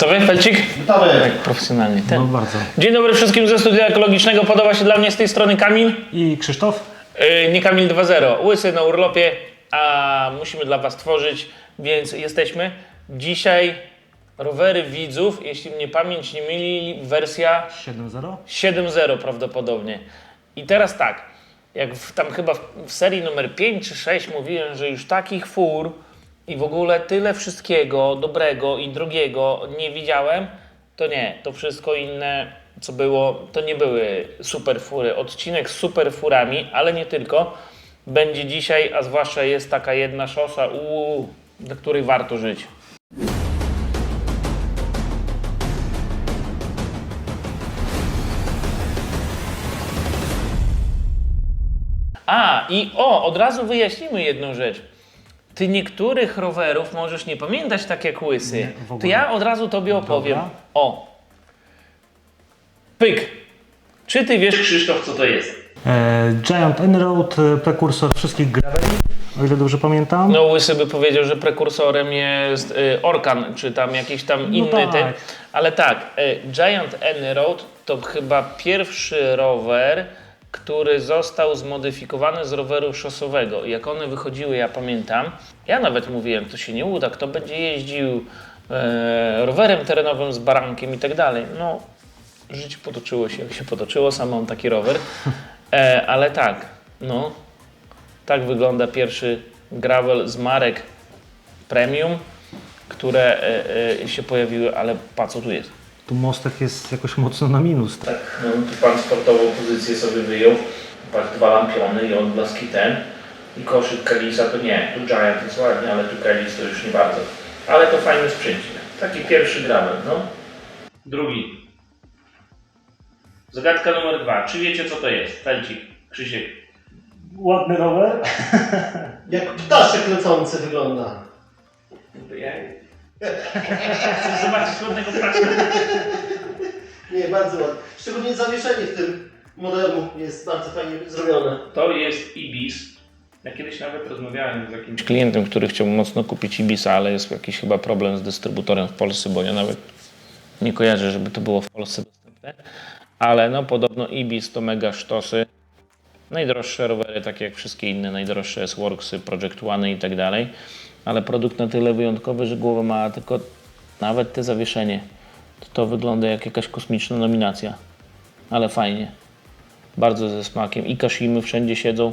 Gotowy, Felcik? Witamy. Tak, profesjonalnie. Ten. No bardzo. Dzień dobry wszystkim ze studia ekologicznego. Podoba się dla mnie z tej strony Kamil. I Krzysztof? Yy, nie Kamil 2.0. Łysy na urlopie, a musimy dla Was tworzyć, więc jesteśmy. Dzisiaj rowery widzów, jeśli mnie pamięć nie myli, wersja 7-0? 7.0 prawdopodobnie. I teraz tak, jak w, tam chyba w, w serii numer 5 czy 6 mówiłem, że już takich fur i w ogóle tyle wszystkiego dobrego i drogiego nie widziałem, to nie, to wszystko inne, co było, to nie były super fury. Odcinek z super furami, ale nie tylko, będzie dzisiaj, a zwłaszcza jest taka jedna szosa, uuu, do której warto żyć. A, i o, od razu wyjaśnimy jedną rzecz. Ty niektórych rowerów możesz nie pamiętać tak jak łysy. Nie, w ogóle. to ja od razu tobie opowiem. Dobra. O. Pyk. Czy ty wiesz, Krzysztof, co to jest? E, Giant Enroad, e, prekursor wszystkich graveli, o ile dobrze pamiętam. No łysy by powiedział, że prekursorem jest y, Orkan, czy tam jakiś tam inny tak. ten. Ale tak, y, Giant N-Road to chyba pierwszy rower, który został zmodyfikowany z roweru szosowego. Jak one wychodziły, ja pamiętam, ja nawet mówiłem, to się nie uda, kto będzie jeździł e, rowerem terenowym z barankiem i tak dalej. No, życie potoczyło się, jak się potoczyło, sam mam taki rower. E, ale tak, no, tak wygląda pierwszy gravel z marek premium, które e, e, się pojawiły, ale pa co tu jest? Tu mostek jest jakoś mocno na minus. Tak, no tu pan sportową pozycję sobie wyjął, patrz, dwa lampiony i odblaski ten i koszyk Kalisa to nie, tu Giant jest ładnie, ale tu Kalis to już nie bardzo. Ale to fajny sprzęcik. Taki pierwszy gravel, no. Drugi. Zagadka numer dwa. Czy wiecie co to jest? Felcik, Krzysiek. Ładny rower. Jak ptaszek lecący wygląda. Chcesz zobaczyć ładnego ptaszka? Nie, bardzo ładnie. Szczególnie zawieszenie w tym modelu jest bardzo fajnie zrobione. To jest Ibis. Ja kiedyś nawet rozmawiałem z jakimś klientem, który chciał mocno kupić Ibisa, ale jest jakiś chyba problem z dystrybutorem w Polsce, bo ja nawet nie kojarzę, żeby to było w Polsce dostępne. Ale no podobno Ibis to mega sztosy. Najdroższe rowery, takie jak wszystkie inne, najdroższe jest Worksy, Project One i tak dalej. Ale produkt na tyle wyjątkowy, że głowa ma tylko nawet te zawieszenie. To, to wygląda jak jakaś kosmiczna nominacja. Ale fajnie. Bardzo ze smakiem. I Kashimy wszędzie siedzą.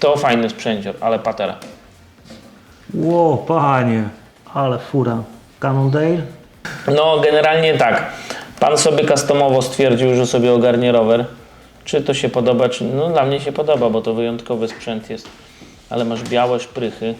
To fajny sprzęcior, ale patera. Ło, panie, ale fura. Cannondale? No, generalnie tak. Pan sobie customowo stwierdził, że sobie ogarnie rower. Czy to się podoba, czy... No, dla mnie się podoba, bo to wyjątkowy sprzęt jest. Ale masz białe szprychy.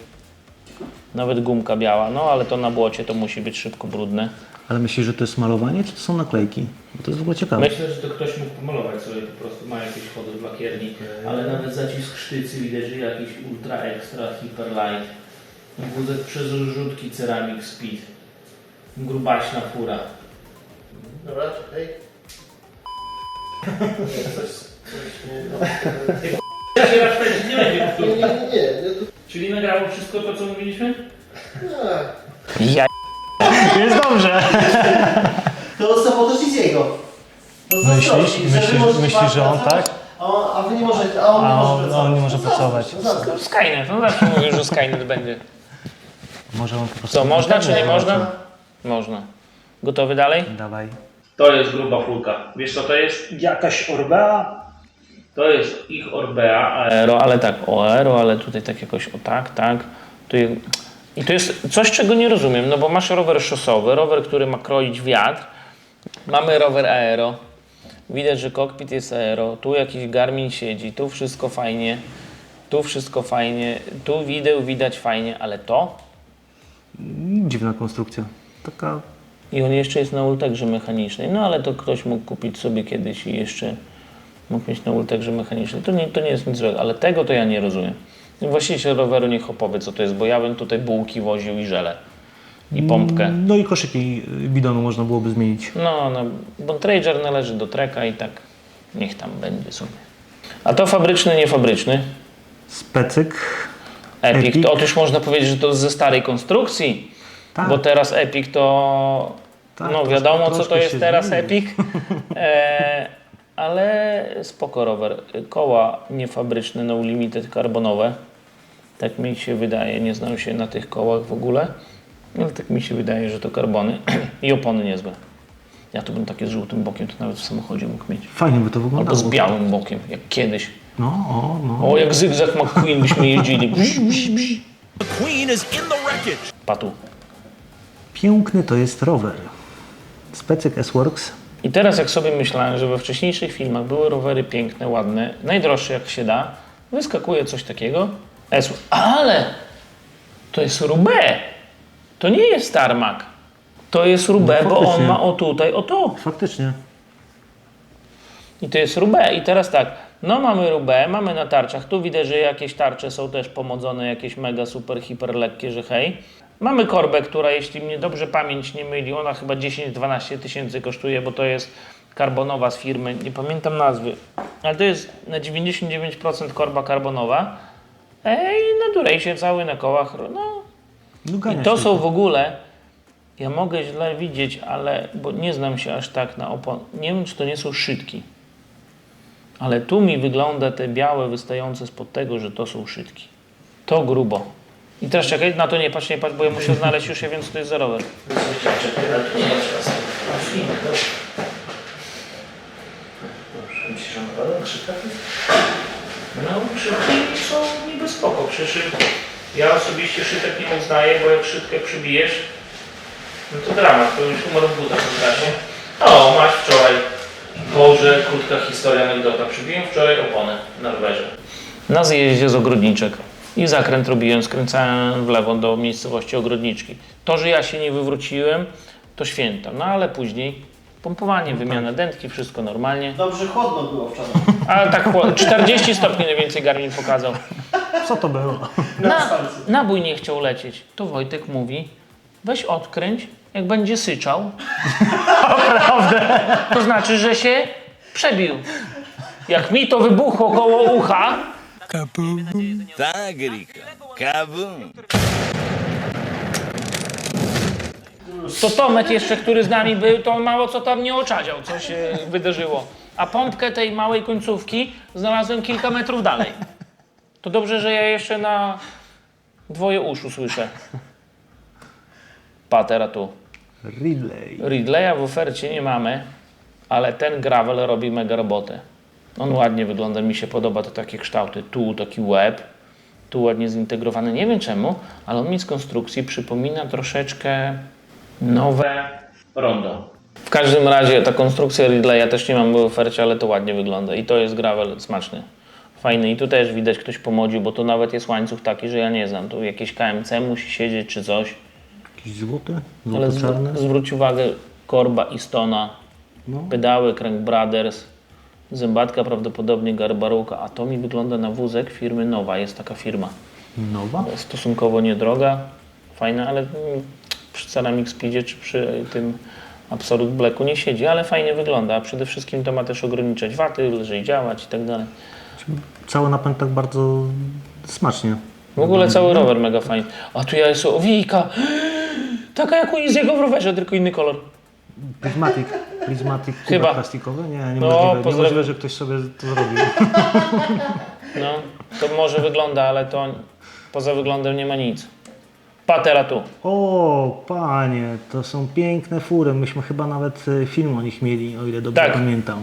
Nawet gumka biała. No, ale to na błocie to musi być szybko brudne. Ale myślisz, że to jest malowanie, czy to są naklejki? Bo to jest w ogóle ciekawe. Myślę, że to ktoś mógł pomalować sobie po prostu, ma jakieś chody w lakierni, ale nawet zacisk sztycy widać, że jakiś ultra extra, hyper light. Wózek przez rzutki ceramic speed. Grubaśna fura. Dobra, czekaj. Coś, coś nie... Raz nie będzie Nie, powtórki. nie, nie, nie. to- Czyli nagrało wszystko to, co mówiliśmy? Tak. Ja Jest dobrze. To sabotaż jest jego. To Myślisz? zazdrości, że wy Myślisz- możecie myślisz, że on tak? A, on, a wy nie możecie, a on nie A może on- pracować. on nie może No pracować. no zazdrość. Skynet, no zawsze mówił, że Skynet będzie. Może on po prostu... Co, można czy nie można? Można. Gotowy dalej? Dawaj. To jest gruba fulka. Wiesz co to jest? Jakaś Orbea? To jest ich Orbea Aero, ale tak, o Aero, ale tutaj tak jakoś o tak, tak. Tu je- I to jest coś, czego nie rozumiem, no bo masz rower szosowy, rower, który ma kroić wiatr. Mamy rower Aero. Widać, że kokpit jest Aero. Tu jakiś Garmin siedzi, tu wszystko fajnie. Tu wszystko fajnie, tu wideł widać fajnie, ale to? Dziwna konstrukcja. Taka... I on jeszcze jest na ultegrze mechanicznej. No ale to ktoś mógł kupić sobie kiedyś i jeszcze mógł mieć na ultegrze mechanicznej. To nie, to nie jest nic złego, ale tego to ja nie rozumiem. Właściciel roweru niech opowie co to jest, bo ja bym tutaj bułki woził i żele. I pompkę. No i koszyki bidonu można byłoby zmienić. No, no, bo Trager należy do treka i tak niech tam będzie sobie. A to fabryczny, nie fabryczny? Specyk. Epic. Epic. To otóż można powiedzieć, że to ze starej konstrukcji. Tak. Bo teraz Epic to. Tak, no wiadomo, co to jest teraz zmienił. Epic. E, ale spoko rower. Koła niefabryczne, no limited karbonowe. Tak mi się wydaje, nie znam się na tych kołach w ogóle. Ale tak mi się wydaje, że to karbony i opony niezłe. Ja to bym takie z żółtym bokiem to nawet w samochodzie mógł mieć. Fajnie by to wyglądało. Albo z białym bokiem, jak kiedyś. No, o, no. O, jak Zygzak McQueen byśmy jeździli. Bzz, bzz, bzz. The queen is in the wreckage. Patu. Piękny to jest rower. Specyk S-Works. I teraz jak sobie myślałem, że we wcześniejszych filmach były rowery piękne, ładne, najdroższe jak się da, wyskakuje coś takiego. S, ale to jest Rubé. To nie jest Tarmac. To jest Rubé, No, bo on ma o tutaj, o to. Faktycznie. I to jest Rubé. I teraz tak, no mamy Rubé, mamy na tarczach. Tu widać, że jakieś tarcze są też pomodzone, jakieś mega, super, hiper lekkie, że hej. Mamy korbę, która jeśli mnie dobrze pamięć nie myli, ona chyba 10-12 tysięcy kosztuje, bo to jest karbonowa z firmy, nie pamiętam nazwy, ale to jest na 99% korba karbonowa. Ej, na durejsie cały na kołach, no No, i to są w ogóle, ja mogę źle widzieć, ale, bo nie znam się aż tak na opon. Nie wiem, czy to nie są szytki. Ale tu mi wygląda te białe wystające spod tego, że to są szytki. To grubo. I teraz czekaj, na to nie patrz, nie patrz, bo ja muszę znaleźć już je, więc to jest za rower. No, szytki są niby spoko. Przecież ja osobiście szytek nie uznaję, bo jak szybkę przybijesz, no to dramat, to już umrą w butach strasznie. O, masz wczoraj. Boże, krótka historia, anegdota. Przybiłem wczoraj oponę na rowerze. Na zjeździe z Ogrodniczek. I zakręt robiłem, skręcałem w lewo do miejscowości Ogrodniczki. To, że ja się nie wywróciłem, to święta. No ale później pompowanie, wymiana dętki, wszystko normalnie. Dobrze chłodno było wczoraj. Ale tak chło- 40 stopni najwięcej Garmin pokazał. Co to było? Na nabój nie chciał lecieć. To Wojtek mówi, weź odkręć, jak będzie syczał. To znaczy, że się przebił. Jak mi to wybuchło koło ucha, Tak, Rika. Kaboom. to Tomek jeszcze, który z nami był, to mało co tam nie oczadział, co się wydarzyło. A pompkę tej małej końcówki znalazłem kilka metrów dalej. To dobrze, że ja jeszcze na dwoje uszu słyszę. Patera tu. Ridley. Ridleya w ofercie nie mamy, ale ten gravel robi mega robotę. On ładnie wygląda, mi się podoba to takie kształty. Tu taki łeb, tu ładnie zintegrowany. Nie wiem czemu, ale on mi z konstrukcji przypomina troszeczkę nowe rondo. W każdym razie ta konstrukcja Ridleya też nie mam w ofercie, ale to ładnie wygląda i to jest gravel smaczny. Fajny i tu też widać ktoś pomodził, bo to nawet jest łańcuch taki, że ja nie znam. Tu jakieś KMC musi siedzieć czy coś. Jakiś złoty? Ale Złoto-czarny? zw- zwróć uwagę, korba i stona, No. pedały Crank Brothers, zębatka prawdopodobnie Garbaruka, a to mi wygląda na wózek firmy Nowa, jest taka firma. Nowa? Stosunkowo niedroga, fajna, ale mm, przy Ceramic Speedzie czy przy tym Absolute Blacku nie siedzi, ale fajnie wygląda, a przede wszystkim to ma też ograniczać waty, lżej działać i tak dalej. Cały napęd tak bardzo smacznie. W ogóle cały rower mega fajny. A tu ja jest owijka, taka jak u Izziego w rowerze, tylko inny kolor. Prismatic. Prismatic Chyba. kubek plastikowy? Nie, No, niemożliwe. pozdrawiam. Niemożliwe, że ktoś sobie to zrobił. No, to może wygląda, ale to poza wyglądem nie ma nic. Patera tu. O, panie, to są piękne fury. Myśmy chyba nawet e, film o nich mieli, o ile dobrze Tak. pamiętam.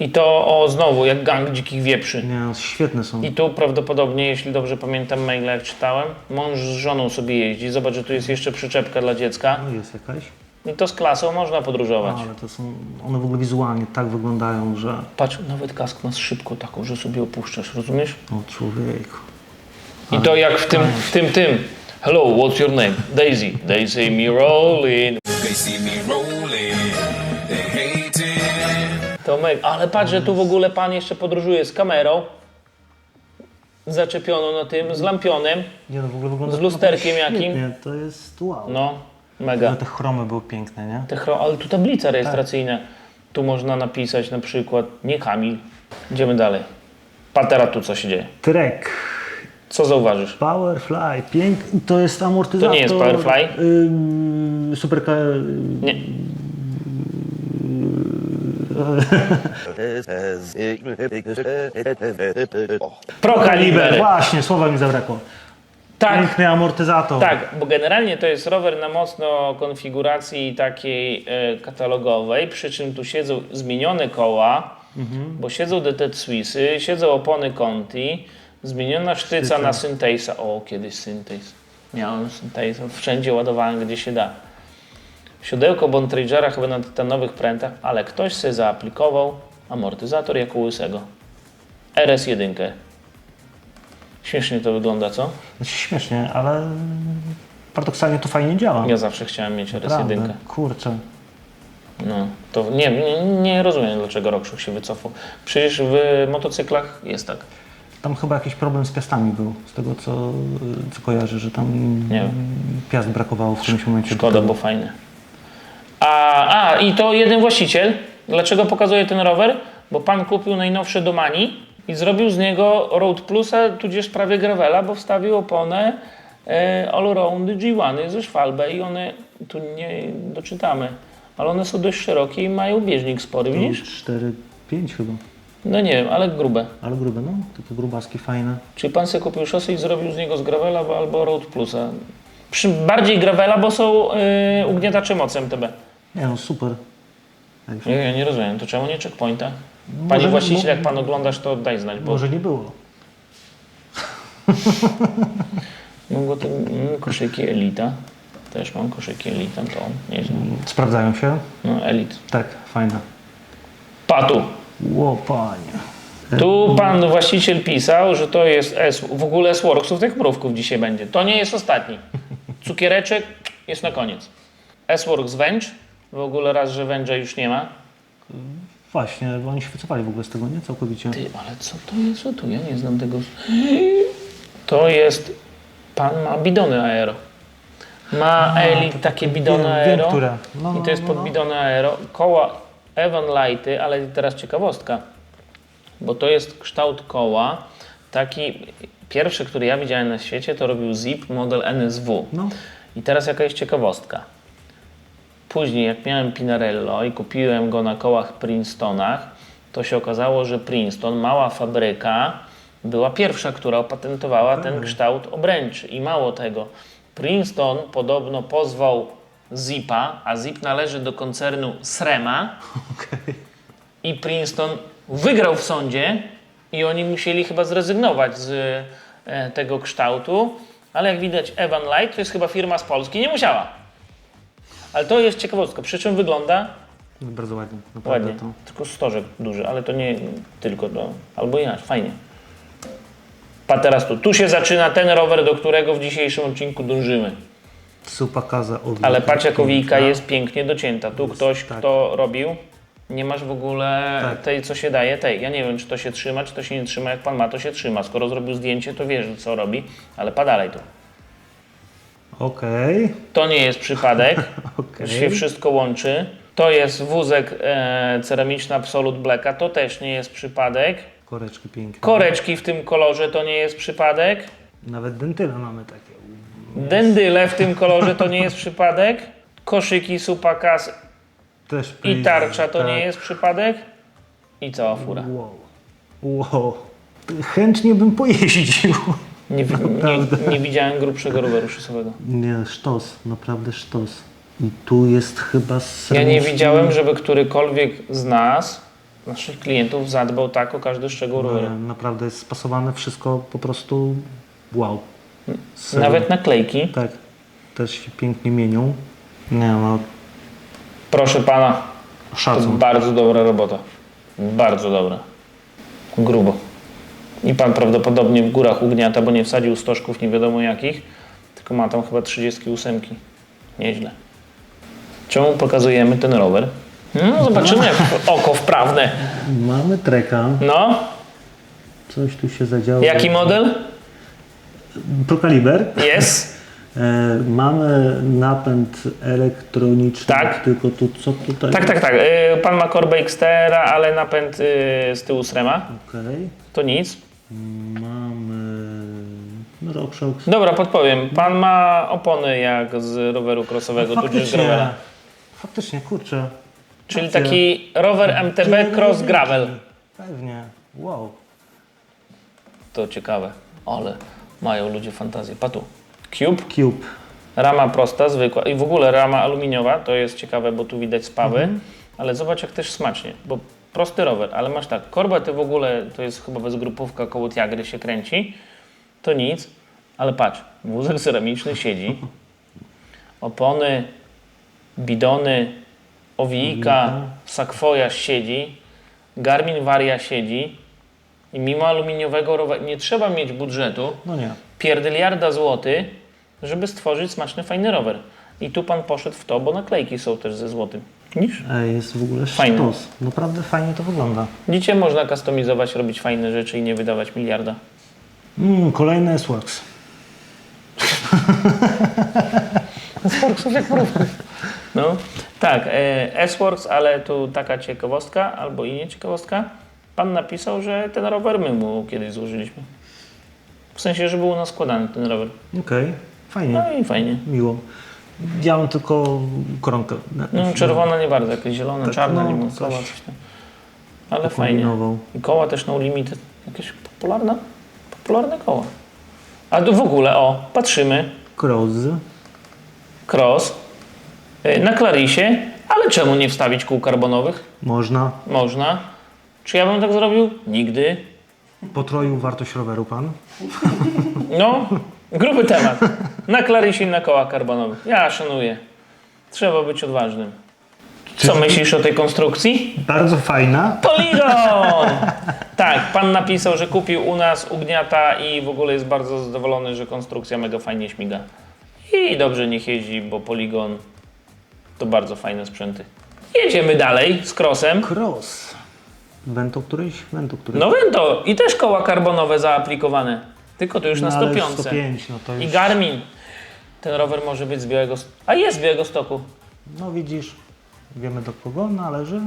I to o znowu, jak gang dzikich wieprzy. Nie, no, świetne są. I tu prawdopodobnie, jeśli dobrze pamiętam maile jak czytałem, mąż z żoną sobie jeździ. Zobacz, że tu jest jeszcze przyczepka dla dziecka. No, jest jakaś. I to z klasą można podróżować. Ale to są, one w ogóle wizualnie tak wyglądają, że... Patrz, nawet kask ma szybko taką, że sobie opuszczasz, rozumiesz? O człowieku. I to jak w tym, w tym, tym. Hello, what's your name? Daisy. They say me rolling. They see me rolling. They hate it. To my, ale patrz, że tu w ogóle pan jeszcze podróżuje z kamerą zaczepioną na tym, z lampionem. Nie no, w ogóle wygląda Z lusterkiem jakim? Świetnie, to jest wow. No, mega. Ale te chromy były piękne, nie? Te chro- ale tu tablica rejestracyjna. Tu można napisać na przykład nie Kamil. Idziemy dalej. Patera tu co się dzieje. Trek Co zauważysz? Powerfly, piękny. To jest amortyzator. To nie jest Powerfly? Ym, super. Nie. Procaliber. Właśnie, słowa mi zabrakło. Tak, Piękny amortyzator. tak, bo generalnie to jest rower na mocno konfiguracji takiej e, katalogowej, przy czym tu siedzą zmienione koła, bo siedzą DT Swissy, siedzą opony Conti, zmieniona sztyca na Syntase'a. O, kiedyś Syntase. Miałem Syntase'a, wszędzie ładowałem gdzie się da. Siodełko Bontragera chyba na tytanowych prętach, ale ktoś sobie zaaplikował amortyzator jako łysego. RS1. Śmiesznie to wygląda, co? Znaczy, śmiesznie, ale paradoksalnie to fajnie działa. Ja zawsze chciałem mieć RS1. Naprawdę, kurczę. No, to nie, nie, nie rozumiem, dlaczego Rokszuk się wycofał. Przecież w motocyklach jest tak. Tam chyba jakiś problem z piastami był, z tego co, co kojarzę, że tam Nie wiem. piast brakowało w którymś momencie. Szkoda, bo fajne. A, a, i to jeden właściciel. Dlaczego pokazuję ten rower? Bo pan kupił najnowsze Domani i zrobił z niego Road Plusa, tudzież prawie Gravela, bo wstawił oponę e, Allround G1 ze Schwalbe i one, tu nie doczytamy, ale one są dość szerokie i mają bieżnik spory, widzisz? 4, 5 chyba, No nie wiem, ale grube. ale grube, no, takie grubaski fajne. Czyli pan sobie kupił szosę i zrobił z niego z Gravela albo Road Plusa. Przy, bardziej Gravela, bo są yy, ugniatacze mocy MTB. Nie no, super. Ja, ja nie rozumiem, to czemu nie checkpointa? Panie Może- właściciel, jak pan oglądasz, to daj znać, bo Może nie było. mogło to mm, koszyki Elita. Też mam koszyki Elita, to nieźle. Sprawdzają się? No, Elit. Tak, fajne. Patu. Ło, panie. Tu pan właściciel pisał, że to jest S, w ogóle S-Worksów tych mrówków dzisiaj będzie. To nie jest ostatni. Cukiereczek jest na koniec. S-Works Węcz. W ogóle raz, że węża już nie ma. Właśnie, bo oni się wycofali w ogóle z tego, nie? Całkowicie. Ty, ale co to jest? O tu ja nie znam tego. To jest. Pan ma bidony aero. Ma Elit takie bidony wiem, aero. wiem, które. No, I no, to jest no, pod no. bidony aero. Koła Evan Lighty, ale teraz ciekawostka. Bo to jest kształt koła. Taki pierwszy, który ja widziałem na świecie, to robił Zip model NSW. No. I teraz jaka jest ciekawostka. Później, jak miałem Pinarello i kupiłem go na kołach Princetonach, to się okazało, że Princeton, mała fabryka, była pierwsza, która opatentowała ten kształt obręczy. I mało tego, Princeton podobno pozwał Zipa, a Zip należy do koncernu Srema. I Princeton wygrał w sądzie i oni musieli chyba zrezygnować z e, tego kształtu, ale jak widać Evan Light to jest chyba firma z Polski, nie musiała. Ale to jest ciekawostka, przy czym wygląda Bardzo ładnie, naprawdę ładnie, to. tylko stożek duży, ale to nie tylko to, albo inaczej, fajnie. Pa teraz tu, tu się zaczyna ten rower, do którego w dzisiejszym odcinku dążymy. Supakaza od Ale patrz jak owijka jest pięknie docięta. Tu ktoś, tak. kto robił, nie masz w ogóle Tak. tej, co się daje, tej. Ja nie wiem, czy to się trzyma, czy to się nie trzyma. Jak pan ma, to się trzyma. Skoro zrobił zdjęcie, to wiesz, co robi, ale pa dalej tu. Okej, To nie jest przypadek, okej. się wszystko łączy. To jest wózek e, ceramiczny Absolute Blacka, to też nie jest przypadek. Koreczki piękne. Koreczki w tym kolorze to nie jest przypadek. Nawet dentyle mamy takie. Dendyle w tym kolorze to nie jest przypadek. Koszyki Supakas Też i tarcza to tak. nie jest przypadek. I cała fura. Wow. Wow. Chętnie bym pojeździł. Nie, nie, nie widziałem grubszego roweru szosowego. Nie, sztos, naprawdę sztos. I tu jest chyba z Ja nie widziałem, żeby którykolwiek z nas, naszych klientów, zadbał tak o każdy szczegół roweru. Naprawdę jest spasowane wszystko po prostu wow. Serio. Nawet naklejki. Tak, też się pięknie mienią. Nie no, Proszę pana, to szacun. bardzo dobra robota. Bardzo dobra. Grubo. I pan prawdopodobnie w górach ugniata, bo nie wsadził stożków nie wiadomo jakich, tylko ma tam chyba 38. Nieźle. Czemu pokazujemy ten rower? No, zobaczymy jak oko wprawne. Mamy treka, No, coś tu się zadziało. jaki model? Procaliber. Jest. E, mamy napęd elektroniczny. Tak. Tylko tu co tutaj? Tak, tak, tak. Y, Pan ma korbę Xtera, ale napęd y, z tyłu Srema. Okej. To nic. Mamy No RockShox. Dobra, podpowiem. Pan ma opony jak z roweru crossowego, tudzież Faktycznie, gravela. faktycznie, kurczę. Czyli taki rower MTB cross gravel. Pewnie, wow. To ciekawe, ale mają ludzie fantazję. Patu. Cube, Cube. rama prosta, zwykła i w ogóle rama aluminiowa, to jest ciekawe, bo tu widać spawy, ale zobacz jak też smacznie, bo prosty rower, ale masz tak, korba ty w ogóle, to jest chyba bezgrupówka koło Tiagry się kręci, to nic, ale patrz, wózek ceramiczny siedzi, opony, bidony, owijka, sakwoja siedzi, Garmin Varia siedzi i mimo aluminiowego roweru nie trzeba mieć budżetu, No nie. pierdyliarda złoty, żeby stworzyć smaczny, fajny rower. I tu pan poszedł w to, bo naklejki są też ze złotym. Widzisz? Ej, jest w ogóle Fajne. sztos. Naprawdę fajnie to wygląda. Widzicie, można kustomizować, robić fajne rzeczy i nie wydawać miliarda. Mm, kolejny S-Works. No, tak, e, S-Works, ale tu taka ciekawostka, albo i nie ciekawostka. Pan napisał, że ten rower my mu kiedyś złożyliśmy. W sensie, że był u nas składany ten rower. Okej, fajnie, No i fajnie. miło. Ja mam tylko koronkę. No, czerwona nie bardzo, jakieś zielona, Tak, czarna, no, limonkowa, coś coś tam. Ale fajnie. I koła też no limited. Jakieś popularne? Popularne koła. A w ogóle, o, patrzymy. Cross. Cross. y, Na Clarisie. Ale czemu nie wstawić kół karbonowych? Można. Można. Czy ja bym tak zrobił? Nigdy. Potroił wartość roweru pan. No, gruby temat. Na Clarisie i na kołach karbonowych. Ja szanuję. Trzeba być odważnym. Co myślisz o tej konstrukcji? Bardzo fajna. Poligon! Tak, pan napisał, że kupił u nas, ugniata i w ogóle jest bardzo zadowolony, że konstrukcja mega fajnie śmiga. I dobrze niech jeździ, bo Poligon to bardzo fajne sprzęty. Jedziemy dalej z Crossem. Cross. Bento któryś? Bento któryś. No Vento i też koła karbonowe zaaplikowane. Tylko to już na No, ale 105. 105, no to I już... Garmin. Ten rower może być z Białego A jest z Białego Stoku. No widzisz, wiemy do kogo należy.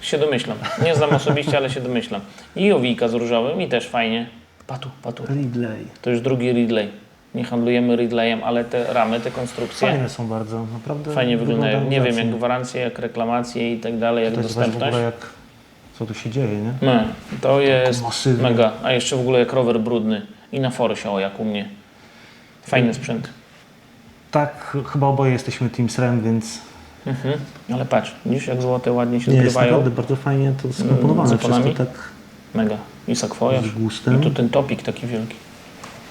Się domyślam. Nie znam osobiście, ale się domyślam. I Owika z różowym i też fajnie. Patu, patu. Ridley. To już drugi Ridley. Nie handlujemy Ridleyem, ale te ramy, te konstrukcje fajnie, Fajne są bardzo, naprawdę. wyglądają. Nie wiem, jak gwarancje, jak reklamacje i tak dalej, jak To jest w dostępność. ogóle jak... Co tu się dzieje, nie? No, to jest mega. A jeszcze w ogóle jak rower brudny. I na Forsie, o jak u mnie. Fajny sprzęt. Tak, ch- chyba oboje jesteśmy Team SRAM, więc Mhm. Ale patrz, widzisz jak złote ładnie się nie jest zgrywają. naprawdę bardzo fajnie to skomponowane z oponami? wszystko tak Mega. I sakwojarz. z gustem. I tu ten topik taki wielki.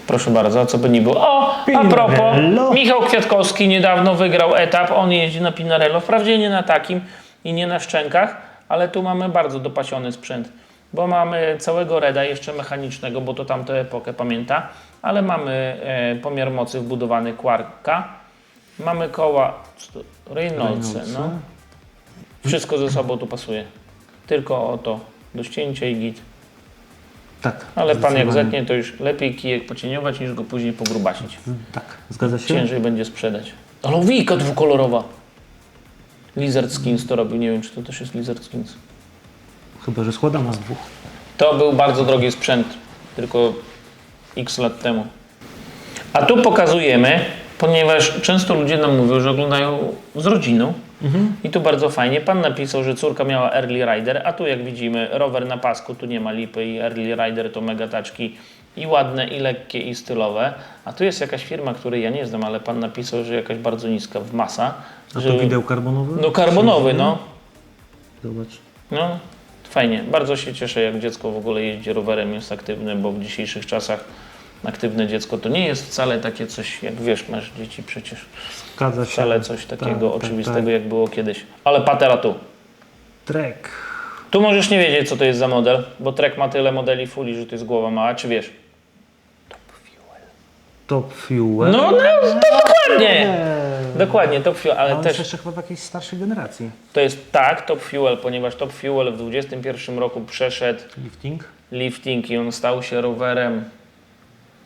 Proszę bardzo, a co by nie było. O, a Pinarello. propos, Michał Kwiatkowski niedawno wygrał etap. On jeździ na Pinarello. Wprawdzie nie na takim i nie na szczękach, ale tu mamy bardzo dopasiony sprzęt. Bo mamy całego reda jeszcze mechanicznego, bo to tamtą epokę pamięta, ale mamy e, pomiar mocy wbudowany Quarka. Mamy koła Reynoldse. no. Wszystko ze sobą tu pasuje. Tylko o to do ścięcia i git. Tak. Ale pan jak zetnie, to już lepiej kijek pocieniować niż go później pogrubasić. Tak, zgadza się? Ciężej będzie sprzedać. Ale dwukolorowa. Lizard Skins to robił, nie wiem czy to też jest Lizard Skins. Chyba, że składana z dwóch. To był bardzo drogi sprzęt, tylko x lat temu. A tu pokazujemy, ponieważ często ludzie nam mówią, że oglądają z rodziną. I tu bardzo fajnie. Pan napisał, że córka miała Early Rider, a tu jak widzimy rower na pasku, tu nie ma lipy i Early Rider to mega taczki i ładne, i lekkie, i stylowe. A tu jest jakaś firma, której ja nie znam, ale pan napisał, że jakaś bardzo niska w masa. A że... to wideo karbonowe? No karbonowy, no. Zobacz. No, fajnie. Bardzo się cieszę, jak dziecko w ogóle jeździ rowerem, jest aktywne, bo w dzisiejszych czasach aktywne dziecko to nie jest wcale takie coś, jak wiesz, masz dzieci przecież. Zgadza się. Wcale coś takiego tak, oczywistego, tak. jak było kiedyś. Ale patera tu. Trek. Tu możesz nie wiedzieć, co to jest za model, bo Trek ma tyle modeli fuli, że to jest głowa mała, czy wiesz? Top Fuel. No, no, to dokładnie! Dokładnie, Top Fuel, ale on też jest jeszcze chyba w jakiejś starszej generacji. to jest tak, Top Fuel, ponieważ Top Fuel w 2021 roku przeszedł Lifting? lifting i on stał się rowerem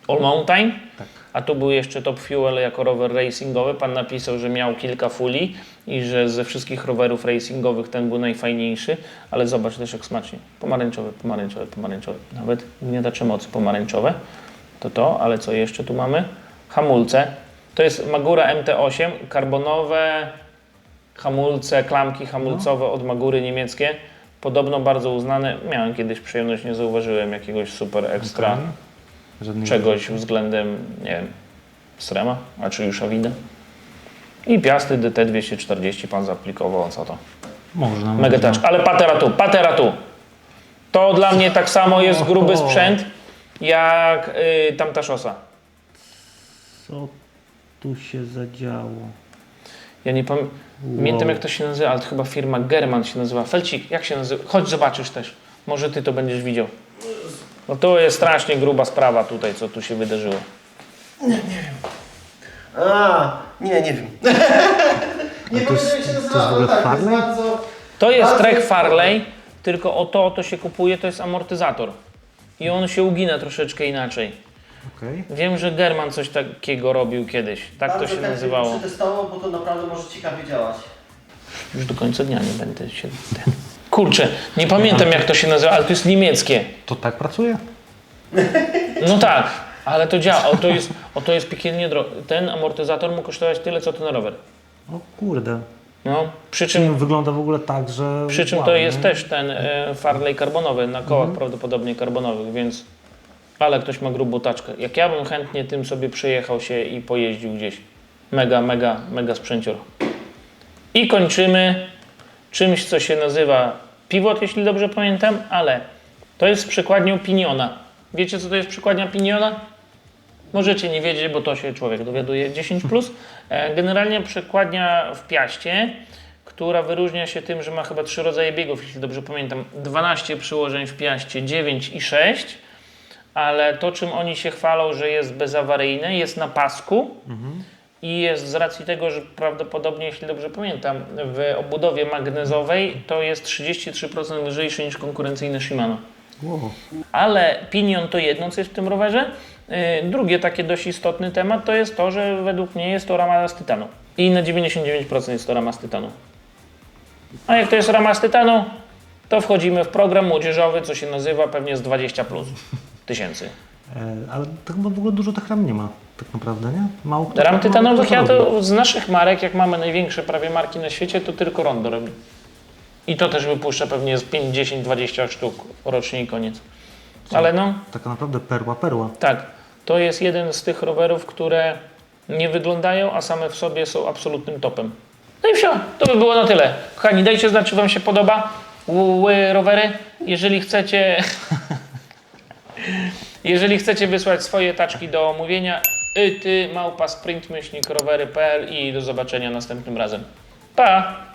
All Mountain. Tak. A tu był jeszcze Top Fuel jako rower racingowy. Pan napisał, że miał kilka fuli i że ze wszystkich rowerów racingowych ten był najfajniejszy, ale zobacz też jak smacznie. Pomarańczowe, pomarańczowe, pomarańczowe. Nawet ugniatacze mocy pomarańczowe. To to, ale co jeszcze tu mamy? Hamulce. To jest Magura MT8, karbonowe hamulce, klamki hamulcowe od Magury niemieckie. Podobno bardzo uznane. Miałem kiedyś przyjemność, nie zauważyłem jakiegoś super ekstra. Żadnych czegoś względem, nie wiem, Srema, a czy już Avida. I piasty DT240 pan zaaplikował, co to? Można. Mega touch, ale patera tu, patera tu. To dla mnie tak samo jest gruby sprzęt, jak y, tamta szosa. Co tu się zadziało? Ja nie pamiętam, pamiętam jak to się nazywa, ale to chyba firma German się nazywa. Felcik, jak się nazywa? Chodź zobaczysz też. Może ty to będziesz widział. No to jest strasznie gruba sprawa tutaj, co tu się wydarzyło. A, nie, nie wiem. nie to jest- pamiętam, jak się to jest w nazywa, ale tak, to jest bardzo... To jest trek Farley, tylko o to, to się kupuje, to jest amortyzator. I on się ugina troszeczkę inaczej. Okej. Wiem, że German coś takiego robił kiedyś. Tak to się nazywało. przetestował, bo to naprawdę może ciekawie działać. Już do końca dnia nie będę się... Ten... Kurczę, nie pamiętam jak to się nazywa, ale to jest niemieckie. To tak pracuje? No tak, ale to działa. O, to jest, o, to jest piekielnie drogo. Ten amortyzator mógł kosztować tyle, co ten rower. O kurde. No, przy czym, wygląda w ogóle tak, że. przy czym wow, to jest nie? też ten e, Farley karbonowy, na kołach prawdopodobnie karbonowych, więc... Ale ktoś ma grubą taczkę. Jak ja bym chętnie tym sobie przejechał się i pojeździł gdzieś. Mega, mega, mega sprzęcior. I kończymy czymś, co się nazywa pivot, jeśli dobrze pamiętam, ale to jest z piniona. Wiecie, co to jest przykładnia piniona? Możecie nie wiedzieć, bo to się człowiek dowiaduje 10. Plus. E, Generalnie przekładnia w piaście, która wyróżnia się tym, że ma chyba trzy rodzaje biegów, jeśli dobrze pamiętam. 12 przyłożeń w piaście, 9 i 6. Ale to, czym oni się chwalą, że jest bezawaryjne, jest na pasku i jest z racji tego, że prawdopodobnie, jeśli dobrze pamiętam, w obudowie magnezowej to jest 33% lżejszy niż konkurencyjny Shimano. Wow. Ale pinion to jedno, co jest w tym rowerze. Yy, Drugie takie dość istotny temat to jest to, że według mnie jest to rama z tytanu. I na 99% jest to rama z tytanu. A jak to jest rama z tytanu, to wchodzimy w program młodzieżowy, co się nazywa pewnie z 20 plus tysięcy. E, ale chyba w ogóle dużo tych ram nie ma, tak naprawdę, nie? Mało kto Ram tytanowych ja to z naszych marek, jak mamy największe prawie marki na świecie, to tylko Rondo robi. I to też wypuszcza pewnie z 5, 10, 20 sztuk rocznie i koniec. Ale no, Taka naprawdę perła, perła. Tak, to jest jeden z tych rowerów, które nie wyglądają, a same w sobie są absolutnym topem. No i wsio, to by było na tyle. Kochani, dajcie znać, czy Wam się podoba ły rowery. Jeżeli chcecie, jeżeli chcecie wysłać swoje taczki do omówienia, y, ty małpa sprint rowery.pl i do zobaczenia następnym razem. Pa!